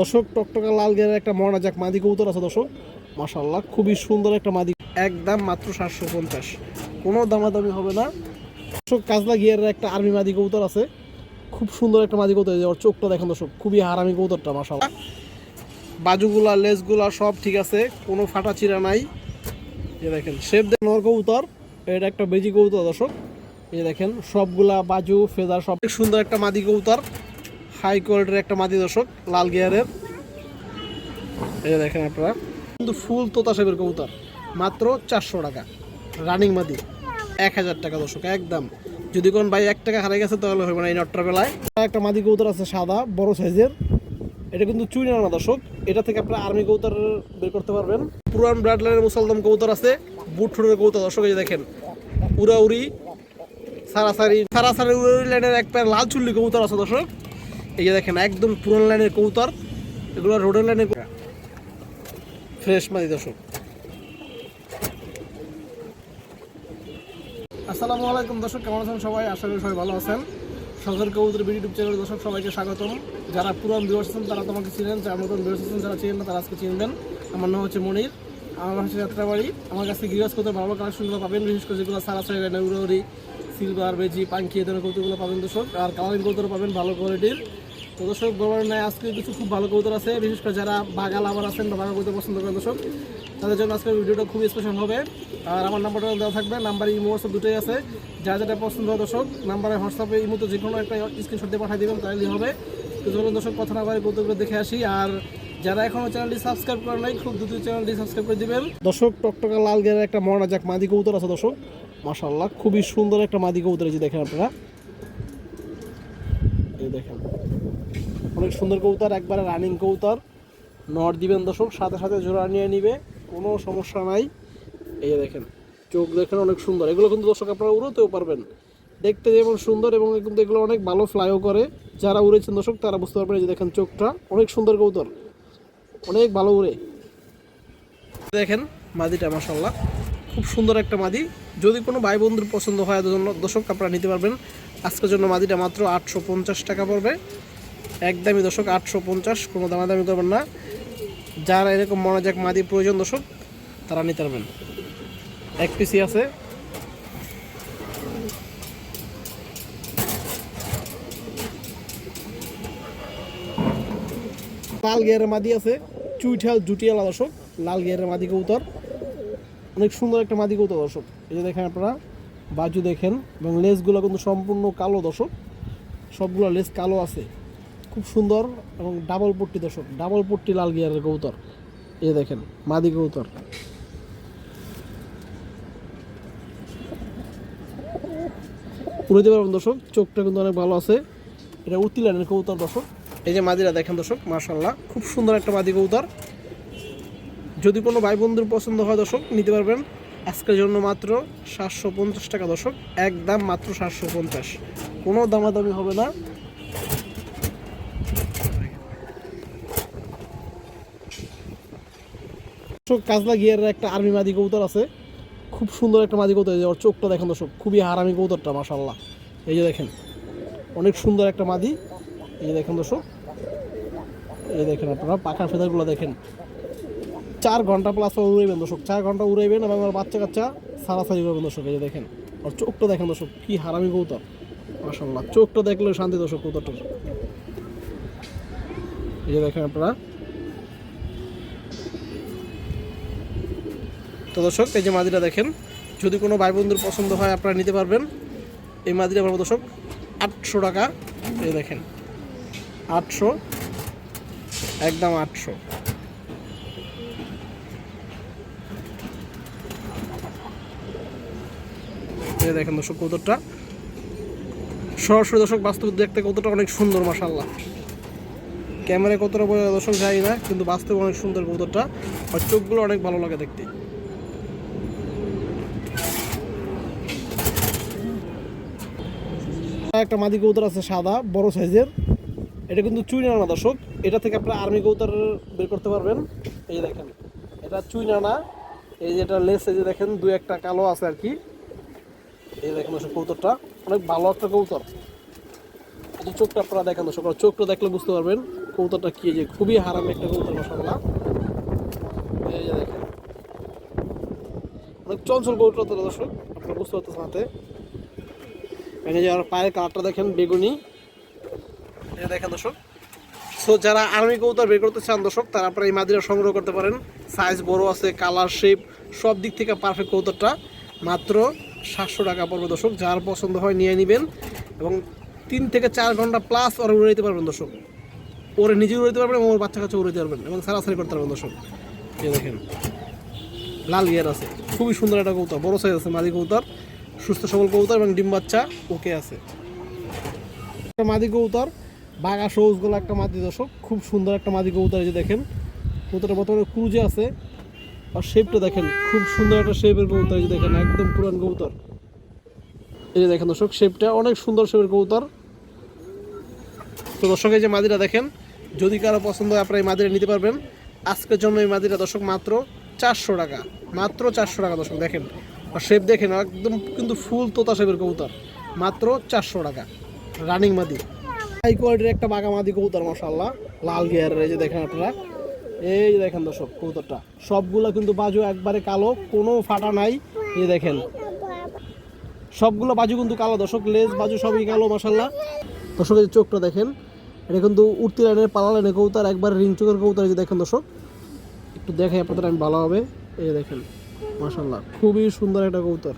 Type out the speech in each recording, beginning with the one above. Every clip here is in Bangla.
দর্শক, টকটকা লাল গের একটা মরনা যাক, মাদি কবুতর আছে দর্শক। মাশাল্লাহ খুবই সুন্দর একটা মাদি। একদম মাত্র সাতশো পঞ্চাশ। কোনো দামাদামি হবে না। দর্শক, কাজলা গিয়ারের একটা আর্মি মাদি কবুতর আছে। খুব সুন্দর একটা মাদি কবুতর ওর চোখটা দেখেন দর্শক, খুবই হারামি কবুতরটা মাশাল্লাহ বাজুগুলা লেজগুলা সব ঠিক আছে, কোনো ফাটা চিরা নাই। এ দেখেন শেপ দেন নর কবুতর, এটা একটা বেজি কবুতর দর্শক। এই দেখেন, সবগুলা বাজু, ফেদার, সব সুন্দর একটা মাদি কবুতর। হাই কোয়ালিটির একটা মাদি দর্শক, লাল গিয়ারের। এই দেখেন আপনারা। কিন্তু ফুল তোতা শেপের কবুতর, মাত্র চারশো টাকা। রানিং মাদি, এক হাজার টাকা দর্শক, একদম। যদি কোন ভাই এক টাকা হারাই গেছে, তাহলে হবে না এই নটটার বেলায়। একটা মাদি কবুতর আছে সাদা, বড় সাইজের। এটা কিন্তু চুই না দর্শক, এটা থেকে আপনারা আর্মি কবুতর বের করতে পারবেন। পুরান ব্লাড লাইনের মুসলদম কবুতর আছে, বুট ঠোঁটের কবুতর, দর্শক, এই দেখেন। উড়াউড়ি, সারাসারি সারাসারি উড়াউড়ি লাইনের এক প্যার লাল চুল্লি কবুতর আছে দর্শক। এই যে দেখেন, একদম পুরান লাইনের কবুতর। এগুলো রোডের লাইনের ফ্রেশ মাদি দর্শক। আসসালামু আলাইকুম দর্শক, কেমন আছেন সবাই? আশা করি সবাই ভালো আছেন। সরকার কবুতর ইউটিউব চ্যানেল দর্শক, সবাইকে স্বাগতম। যারা পুরান ভিউয়ার্স আছেন, তারা তোমাকে চিনেন, যারা নতুন ভিউয়ার্স আছেন, যারা চিনেন না, তারা আজকে চিনবেন আমার নাম হচ্ছে মনির। আমার হচ্ছে যাত্রাবাড়ি। আমার কাছে গৃহস্থ কবুতর ভালো কালেকশনগুলো পাবেন, বিশেষ করে যেগুলো সারা সাইড নেউরি সিলভার বেজি পাঙ্কি এ ধরনের কবুতরগুলো পাবেন দর্শক। আর কালারিং কবুতর পাবেন, ভালো কোয়ালিটির তো দর্শক বরাবর নেয় আজকে কিছু খুব ভালো কবুতর আছে, বিশেষ করে যারা বাগাল আবার আছেন বা বাঘা কবুতর পছন্দ করেন দর্শক, তাদের জন্য আজকের ভিডিওটা খুবই স্পেশাল হবে। আর আমার নাম্বারটা দেওয়া থাকবে নাম্বার ইমো হোয়াটসঅ্যাপ দুটোই আছে। যা যেটা পছন্দ হয় দর্শক নাম্বারে হোয়াটসঅ্যাপে ইমোতে যে কোনো একটা স্ক্রিনশট দিয়ে পাঠিয়ে দেবেন, তাহলেই হবে। তো চলুন দর্শক, কথা না বলে কৌতুকগুলো দেখে আসি। আর যারা এখনও চ্যানেলটি সাবস্ক্রাইব করেন নাই, খুব দ্রুত চ্যানেলটি সাবস্ক্রাইব করে দিবেন। দর্শক, টকটকা লাল গেরের একটা মরনা যাক মাদি কবুতর আছে দর্শক। মাশাল্লাহ খুবই সুন্দর একটা মাদি কবুতর এই যে দেখেন আপনারা। এই দেখেন। অনেক সুন্দর কবুতর, একবারে রানিং কবুতর। নট দিবেন দর্শক, সাথে সাথে জোড়া নিয়ে নিবে, কোনো সমস্যা নাই। এই দেখেন, চোখ দেখেন অনেক সুন্দর। এগুলো কিন্তু দর্শক আপনারা উড়োতেও পারবেন। দেখতে যেমন সুন্দর এবং কিন্তু এগুলো অনেক ভালো ফ্লাইও করে। যারা উড়েছেন দর্শক, তারা বুঝতে পারবেন যে দেখেন চোখটা। অনেক সুন্দর কবুতর। অনেক ভালো উড়ে। দেখেন মাদিটা মাসাল্লাহ খুব সুন্দর একটা মাদি। যদি কোনো ভাই বন্ধুর পছন্দ হয় দর্শক আপনারা নিতে পারবেন। আজকের জন্য মাদিটা মাত্র আটশো পঞ্চাশ টাকা পড়বে। একদমই দর্শক, আটশো পঞ্চাশ, কোনো দামাদামি করবেন না। যারা এরকম মনোজাক মাদি প্রয়োজন দর্শক, তারা নিতে পারবেন। এক পিসি আছে। লাল গিয়ারের মাদি আছে। চুইঠাল জুটিয়ালা দর্শক, লাল গিয়ারের মাদি কবুতর। অনেক সুন্দর একটা মাদি কবুতর দর্শক। এই যে দেখেন আপনারা, বাজু দেখেন, এবং লেসগুলো কিন্তু সম্পূর্ণ কালো দর্শক। সবগুলো লেস কালো আছে। খুব সুন্দর এবং ডাবল পট্টি দর্শক ডাবল পট্টি লাল গিয়ারের কবুতর। যে দেখেন, মাদি কবুতর। উড়ে পারবেন দর্শক, চোখটা কিন্তু অনেক ভালো আছে। এটা উত্তি লাইনের কবুতর দর্শক। এই যে মাদিরা দেখেন দর্শক মার্শাল্লাহ খুব সুন্দর একটা মাদি কবুতর। যদি কোনো ভাই বন্ধুর পছন্দ হয় দর্শক, নিতে পারবেন। আজকের জন্য মাত্র সাতশো পঞ্চাশ টাকা দর্শক, একদম মাত্র সাতশো পঞ্চাশ। কোনো দামাদামি হবে না। দর্শক কাজলা গিয়ারের একটা আর্মি মাদি কবুতর আছে। খুব সুন্দর একটা মাদি কবুতর ওর চোখটা দেখেন দর্শক, খুবই হারামি কবুতরটা মাসাল্লাহ এই যে দেখেন, অনেক সুন্দর একটা মাদি। এই যে দেখেন দর্শক, এই দেখেন আপনারা, পাখার ফেদারগুলো দেখেন। চার ঘণ্টা প্লাস উড়াইবেন দর্শক, চার ঘণ্টা উড়াইবেন এবং আমার বাচ্চা কাচ্চা সারাসারি করবেন দর্শক, এই যে দেখেন আর চোখটা দেখেন দর্শক, কী হারামি কবুতর মাসাল্লাহ চোখটা দেখলে শান্তি দর্শক কবুতরটার। এই যে দেখেন আপনারা তো দর্শক, এই যে মাদিটা দেখেন, যদি কোনো ভাই বন্ধুর পছন্দ হয়, আপনারা নিতে পারবেন। এই মাদিটা আমার দর্শক, আটশো টাকা। এই দেখেন, আটশো, একদম আটশো। এই দেখেন দর্শক কৌতরটা সরাসরি দর্শক, বাস্তব দেখতে কতটা অনেক সুন্দর মাসাল্লাহ ক্যামেরায় কতটা বোঝা দর্শক যাই না, কিন্তু বাস্তবে অনেক সুন্দর কৌতরটা আর চোখগুলো অনেক ভালো লাগে দেখতে। একটা মাদি কবুতর আছে সাদা, বড় সাইজের। এটা কিন্তু চুই না দর্শক। এটা থেকে আপনারা আর্মি কবুতর বের করতে পারবেন। এই যে দেখেন, এটা চুই না। এই যে এটা লেস, এই যে দেখেন, দু একটা কালো আছে আর কি। এই দেখেন দর্শক কবুতরটা। অনেক ভালো একটা কবুতর। এই চোখটা আপনারা দেখেন দর্শক চোখটা দেখলে বুঝতে পারবেন কৌতাটা কি যে খুবই হারাম একটা কৌতার মশাল্লা এই যে দেখেন, অনেক চঞ্চল কৌটা তো দর্শক, আপনারা বুঝতে পারতেছেন হাতে। এই যে পায়ের কালারটা দেখেন বেগুনি। দেখেন দর্শক। সো যারা আর্মি কৌতার বের করতে চান দর্শক, তারা আপনারা এই মাদিরা সংগ্রহ করতে পারেন। সাইজ বড় আছে কালার শেপ সব দিক থেকে পারফেক্ট কৌতারটা মাত্র সাতশো টাকা পড়বে দর্শক, যার পছন্দ হয় নিয়ে নেবেন। এবং তিন থেকে চার ঘণ্টা প্লাস ওরা উড়ে দিতে পারবেন দর্শক। ওরে নিজে উড়ে দিতে পারবেন এবং ওর বাচ্চা কাছে উড়ে দিতে পারবেন এবং সারাসারি করতে পারবেন দর্শক। এই দেখেন, লাল ইয়ার আছে। খুবই সুন্দর একটা কৌতার বড় সাইজ আছে মাদি কৌতার সুস্থ সবল কৌতার এবং ডিম বাচ্চা ওকে আছে। একটা মাদি কৌতার বাঘা সবুজ গোলা একটা মাদি দর্শক, খুব সুন্দর একটা মাদি কবুতর যে দেখেন। কবুতরটা বর্তমানে ক্রুজে আছে আর শেপটা দেখেন, খুব সুন্দর একটা শেপের কবুতর যে দেখেন, একদম পুরান কবুতর। এই যে দেখেন দর্শক শেপটা অনেক সুন্দর শেপের কবুতর। তো দর্শক, এই যে মাদিরা দেখেন, যদি কারও পছন্দ হয় আপনারা এই মাদিরা নিতে পারবেন। আজকের জন্য এই মাদিরা দর্শক মাত্র চারশো টাকা, মাত্র চারশো টাকা দর্শক, দেখেন। আর শেপ দেখেন, একদম কিন্তু ফুল তোতা শেপের কবুতর। মাত্র চারশো টাকা। রানিং মাদি। হাই কোয়ালিটির একটা বাঘা মাদি কবুতর মশাল্লাহ লাল গিয়ারের এই যে দেখেন আপনারা। এই দেখেন দর্শক, কবুতরটা। সবগুলো কিন্তু বাজু একবারে কালো, কোনো ফাটা নাই। এই দেখেন। সবগুলো বাজু কিন্তু কালো দর্শক লেজ বাজু সবই কালো মশাল্লাহ দর্শকের চোখটা দেখেন, এটা কিন্তু উঠতি লাইনের, পালা লাইনের কবুতর, একবার রিং চোখের কবুতর যে দেখেন দর্শক। একটু দেখে আপনাদের, আমি ভালো হবে। এই দেখেন। মাশাল্লাহ খুবই সুন্দর একটা কবুতর।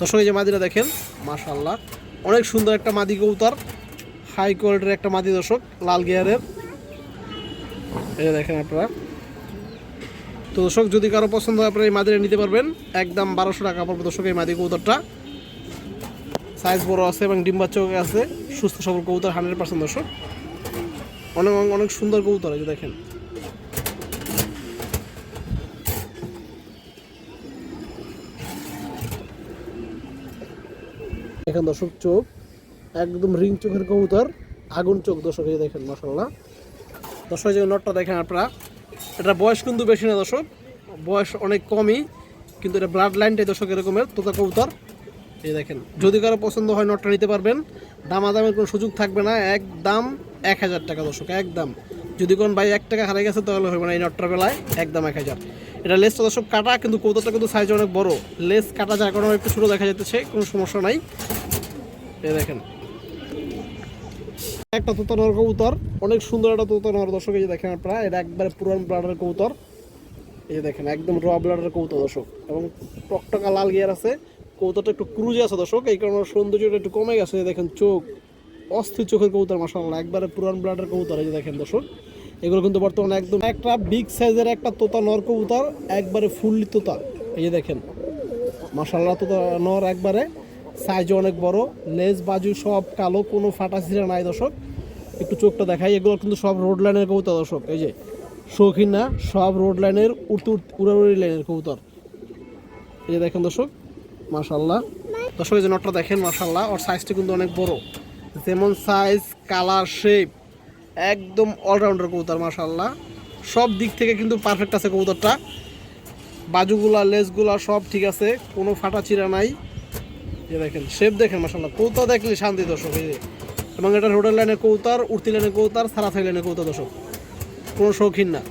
দর্শক, এই যে মাদিটা দেখেন মাশাল্লাহ অনেক সুন্দর একটা মাদি কবুতর, হাই কোয়ালিটির একটা মাদি দর্শক, লাল গিয়ারের। যে দেখেন আপনারা। তো দর্শক, যদি কারও পছন্দ হয়, আপনারা এই মাদিটা নিতে পারবেন। একদম বারোশো টাকা পড়বে দর্শক, এই মাদি কবুতরটা। সাইজ বড় আছে এবং ডিম বাচ্চাও আছে, সুস্থ সবল কবুতর, হান্ড্রেড পার্সেন্ট দর্শক। অনেক অনেক সুন্দর কবুতর যে দেখেন। দেখেন দর্শক, চোখ, একদম রিং চোখের কবুতর, আগুন চোখ দর্শক, এই দেখেন মশাল্লাহ দর্শক যে নটটা দেখেন আপনারা। এটা বয়স কিন্তু বেশি না দর্শক, বয়স অনেক কমই, কিন্তু এটা ব্লাড লাইনটাই দর্শক এরকমের, তোতা কবুতর। এই দেখেন, যদি কারও পছন্দ হয় নটটা নিতে পারবেন, দামাদামের কোনো সুযোগ থাকবে না, একদম এক হাজার টাকা দর্শক, একদম। যদি কোন ভাই এক টাকা হারিয়ে গেছে, তাহলে হবে না এই নটটার বেলায়, একদম এক হাজার। এটা লেসটা দর্শক কাটা, কিন্তু কৌতরটা কিন্তু সাইজ অনেক বড়। লেস কাটা যার কারণে একটু ছোটো দেখা যাচ্ছে কোনো সমস্যা নাই। এ দেখেন। একটা তোতানোর কবুতর, অনেক সুন্দর একটা তোতানোর দর্শক, এই যে দেখেন আপনারা, এটা একবারে পুরান ব্লাডের কবুতর। এই যে দেখেন, একদম র ব্লাডের কবুতর দর্শক। এবং টকটকা লাল গিয়ার আছে, কবুতরটা একটু ক্রুজে আছে দর্শক, এই কারণে সৌন্দর্যটা একটু কমে গেছে দেখেন চোখ। অস্থির চোখের কবুতর মাসাল্লাহ একবারে পুরান ব্লাডের কবুতর এই যে দেখেন দর্শক। এগুলো কিন্তু বর্তমানে একদম একটা বিগ সাইজের একটা তোতা নর কবুতর, একবারে ফুললি তোতা। এই যে দেখেন মাসাল্লাহ তোতা নর একবারে সাইজ অনেক বড়, লেজ বাজু সব কালো, কোনো ফাটা ছিঁড়া নাই দর্শক। একটু চোখটা দেখাই, এগুলো কিন্তু সব রোড লাইনের কবুতর দর্শক। এই যে শৌখিন না, সব রোড লাইনের উড়তে উড়তে, উড়াউড়ি লাইনের কবুতর। এই যে দেখেন দর্শক মাশাল্লাহ দর্শক, এই যে নটটা দেখেন মাশাল্লাহ ওর সাইজটা কিন্তু অনেক বড়। যেমন সাইজ কালার শেপ একদম অলরাউন্ডার কবুতর মাশাল্লাহ সব দিক থেকে কিন্তু পারফেক্ট আছে কবুতরটা। বাজুগুলা, লেজগুলা সব ঠিক আছে, কোনো ফাটা চিরা নাই। এই দেখেন শেপ দেখেন মাশাল্লাহ কৌতা দেখলে শান্তি দর্শক, এই যে। এবং এটা রোডের লাইনে কৌতার উর্তি লাইনে কৌতার সারাথাই লাইনের কৌতা দর্শক। কোনো শৌখিন না।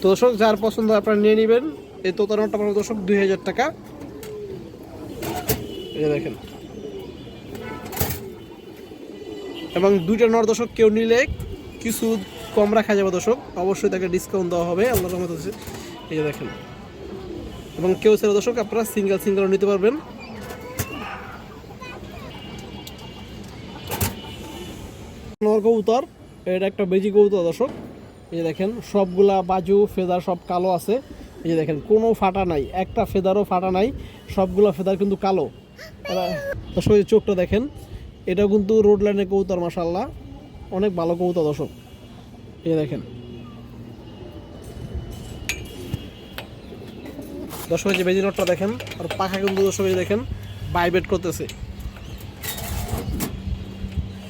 তো দর্শক, যার পছন্দ আপনারা নিয়ে নেবেন। এই তোতানোটা পাবেন দর্শক, দুই হাজার টাকা। যে দেখেন। এবং দুইটা নর দর্শক কেউ নিলে কিছু কম রাখা যাবে দর্শক। অবশ্যই তাকে ডিসকাউন্ট দেওয়া হবে আল্লাহ রহমত আছে। এই যে দেখেন। এবং কেউ ছেলে দর্শক আপনারা সিঙ্গেল সিঙ্গেল নিতে পারবেন। কবুতর, এটা একটা বেজি কবুতর দর্শক। এই দেখেন, সবগুলা বাজু, ফেদার সব কালো আছে। এই যে দেখেন, কোনো ফাটা নাই, একটা ফেদারও ফাটা নাই, সবগুলো ফেদার কিন্তু কালো। দর্শক চোখটা দেখেন, এটা কিন্তু রোড লাইনের কবুতর মাসাল্লাহ অনেক ভালো কবুতর, দর্শক। এই দেখেন। দর্শক যে বেজি নটটা দেখেন, আর পাখা কিন্তু দর্শক দেখেন বাইবেট করতেছে।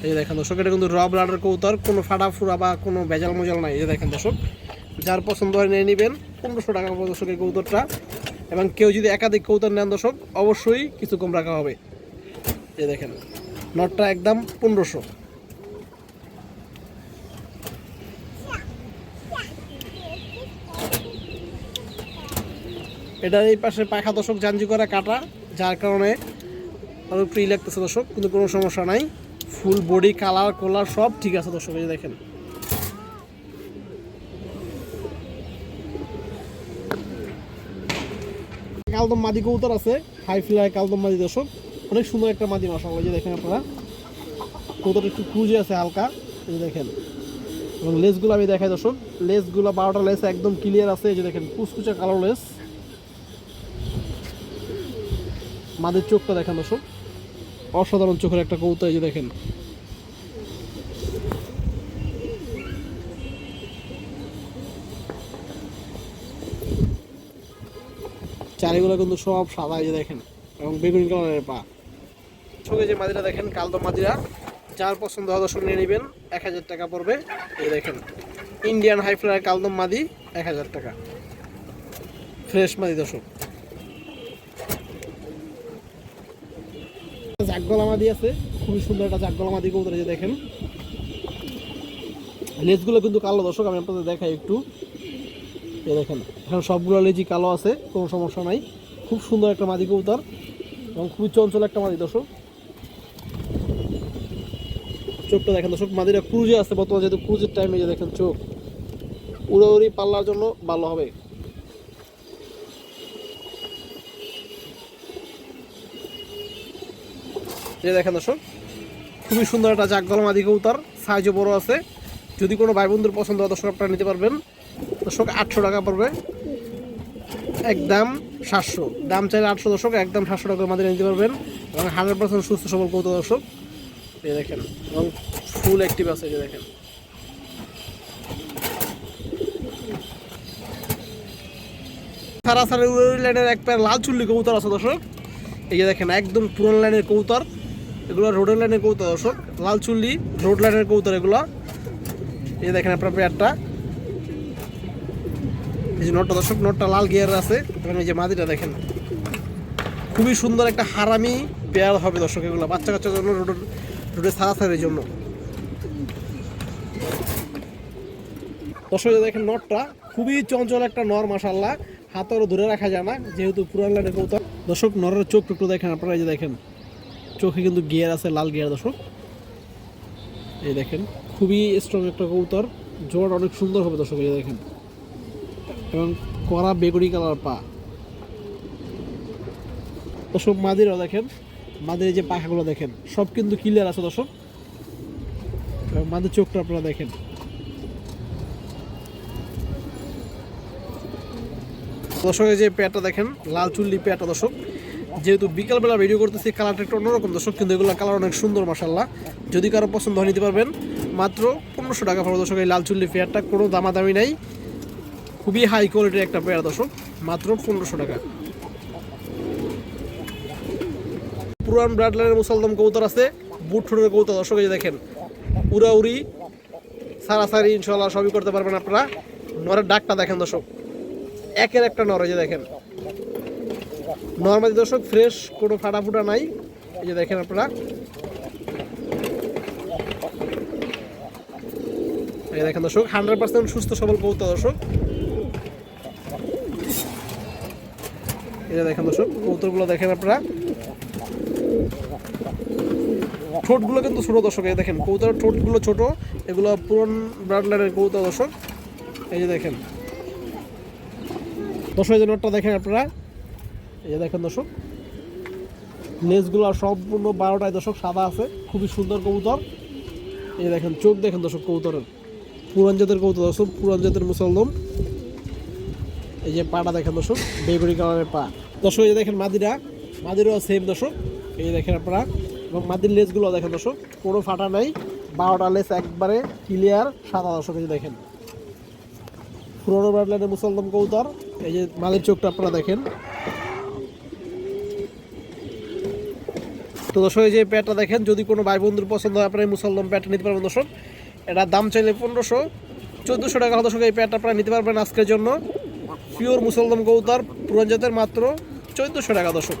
এই দেখেন, দর্শক, এটা কিন্তু রব লাডার কৌতার কোনো ফাটা ফুরা বা কোনো ভেজাল মজাল নাই। এই দেখেন, দর্শক, যার পছন্দ হয় নিয়ে নেবেন। পনেরোশো টাকা দর্শক এই কৌতরটা এবং কেউ যদি একাধিক কৌতার নেন দর্শক, অবশ্যই কিছু কম রাখা হবে। এই দেখেন, নটটা একদম পনেরোশো। এটার এই পাশে পাখা দর্শক জাঞ্জি করা কাটা, যার কারণে আরও ফ্রি লাগতেছে দর্শক, কিন্তু কোনো সমস্যা নাই। ফুল বডি কালার কোলার সব ঠিক আছে দর্শক, এই দেখেন। কালদম মাদি কবুতর আছে হাই ফ্লাই কালদম মাদি দর্শক। অনেক সুন্দর একটা মাদি মাসাল্লাহ যে দেখেন আপনারা। কবুতর একটু ক্রুজে আছে হালকা, এই যে দেখেন। এবং লেসগুলো আমি দেখাই দর্শক। লেসগুলো বারোটা লেস একদম ক্লিয়ার আছে, এই যে দেখেন, কুচকুচা কালো লেস মাদের চোখটা দেখেন দর্শক। অসাধারণ চোখের একটা কৌতা এই যে দেখেন। চারিগুলো কিন্তু সব সাদা যে দেখেন, এবং বেগুনি কালারের পা। ছবি যে মাদিরা দেখেন, কালদম মাদিরা, যার পছন্দ হয় দর্শক নিয়ে নেবেন, এক হাজার টাকা পড়বে। এই দেখেন ইন্ডিয়ান হাই ফ্লায়ার কালদম মাদি, এক হাজার টাকা। ফ্রেশ মাদি দর্শক। জাগগলা মাদি আছে, খুবই সুন্দর একটা জাগগলা মাদি কবুতর যে দেখেন। লেজগুলো কিন্তু কালো দর্শক, আমি আপনাদের দেখাই একটু। এই দেখেন, এখন সবগুলো লেজি কালো আছে, কোনো সমস্যা নাই। খুব সুন্দর একটা মাদি কবুতর এবং খুবই চঞ্চল একটা মাদি, দর্শক। চোখটা দেখেন, দর্শক মাদিরা ক্রুজে আছে, বর্তমানে যেহেতু ক্রুজের টাইমে যে দেখেন চোখ। উড়াউড়ি পাল্লার জন্য ভালো হবে। এই দেখেন, দর্শক, খুবই সুন্দর একটা জাগগলা মাদি কবুতর সাইজও বড় আছে। যদি কোনো ভাই বন্ধুর পছন্দ হয়, দর্শক, আপনারা নিতে পারবেন। দর্শক, আটশো টাকা পড়বে। একদম সাতশো। দাম চাইলে আটশো দর্শক, একদম সাতশো টাকার মাঝে নিতে পারবেন। এবং হান্ড্রেড পার্সেন্ট সুস্থ সবল কৌতো দর্শক। এই দেখেন, এবং ফুল অ্যাক্টিভ আছে, এই দেখেন। সারা সারা লাইনের এক প্যার লাল চুল্লি কবুতর আছে দর্শক। এই যে দেখেন, একদম পুরন লাইনের কবুতর। এগুলো রোডের লাইনের কবুতর দর্শক। লাল চুল্লি রোড লাইনের কবুতর এগুলো। এই দেখেন আপনার পেয়ারটা এই যে নটটা, দর্শক, নটটা লাল গিয়ার আছে। এই যে মাদিটা দেখেন। খুবই সুন্দর একটা হারামি পেয়ার হবে দর্শক, এগুলো বাচ্চা কাচ্চার জন্য, রোডের রোডে সারাসারির জন্য। দর্শক, এই দেখেন নটটা, খুবই চঞ্চল একটা নর মাসাল্লাহ হাতেরও ধরে রাখা যায় না, যেহেতু পুরান লাইনের কৌতর দর্শক, নরের চোখ একটু দেখেন আপনারা, এই যে দেখেন। চোখে কিন্তু গিয়ার আছে, লাল গিয়ার, দর্শক। এই দেখেন, খুবই স্ট্রং একটা কবুতর। জোর অনেক সুন্দর হবে দর্শক, এই দেখেন। এবং কড়া বেগুনি কালার পা। দর্শক, মাদিরও দেখেন মাদের যে পাখাগুলো দেখেন, সব কিন্তু ক্লিয়ার আছে দর্শক। এবং মাদের চোখটা আপনারা দেখেন। দর্শক, এই যে পেয়ারটা দেখেন, লাল চুল্লি পেয়ারটা দর্শক। যেহেতু বিকালবেলা ভিডিও করতেছি, কালারটা একটু অন্যরকম দর্শক, কিন্তু এগুলো কালার অনেক সুন্দর মাসাল্লাহ যদি কারও পছন্দ হয়, নিতে পারবেন। মাত্র পনেরোশো টাকা পড়বে দর্শক, এই লাল চুল্লি পেয়ারটা। কোনো দামাদামি নাই। খুবই হাই কোয়ালিটির একটা পেয়ার দর্শক, মাত্র পনেরোশো টাকা। পুরান ব্রাড লাইনের মুসলদম কবুতর আছে, বুট ঠোঁটের কবুতর। দর্শক, এই দেখেন, উড়াউড়ি, সারাসারি ইনশাল্লাহ সবই করতে পারবেন আপনারা। নরের ডাকটা দেখেন দর্শক, একের একটা নর, এই যে দেখেন। নর্মালি দর্শক ফ্রেশ কোনো ফাটা ফুটা নাই, এই যে দেখেন আপনারা। এই দেখেন দর্শক হান্ড্রেড পার্সেন্ট সুস্থ সবল কবুতর দর্শক। যে দেখেন দর্শক, কবুতরগুলো দেখেন আপনারা। ঠোঁটগুলো কিন্তু ছোট দর্শক, এই দেখেন, কবুতরের ঠোঁটগুলো ছোট, এগুলো পুরন ব্রাড লাইনের কবুতর দর্শক। এই যে দেখেন। দর্শক, এই নোটটা দেখেন আপনারা। এই যে দেখেন দর্শক। লেজগুলো সম্পূর্ণ বারোটায় দর্শক সাদা আছে, খুবই সুন্দর কবুতর। এই দেখেন, চোখ দেখেন দর্শক কবুতরের। পুরান জাতের কবুতর দর্শক, পুরান জাতের মুসলদম। এই যে পাটা দেখেন দর্শক, বেগুনি কালারের পা দর্শক, এই যে দেখেন মাদিরা, মাদিরাও সেম দর্শক। এই যে দেখেন আপনারা, এবং মাদির লেজগুলো দেখেন দর্শক, কোনো ফাটা নাই, বারোটা লেস একবারে ক্লিয়ার সাদা দর্শক, এই যে দেখেন। পুরোনো ব্রাডলাইনের মুসলদম কবুতর, এই যে মালির চোখটা আপনারা দেখেন। তো দর্শক, এই যে প্যাটটা দেখেন, যদি কোনো ভাই বন্ধুর পছন্দ হয়, আপনারা মুসলদম প্যাটটা নিতে পারবেন দর্শক। এটার দাম চাইলে পনেরোশো, চোদ্দোশো টাকা দর্শক এই প্যাটটা আপনারা নিতে পারবেন আজকের জন্য। পিওর মুসলমান গৌতার পুরান জাতের মাত্র চোদ্দোশো টাকা দর্শক।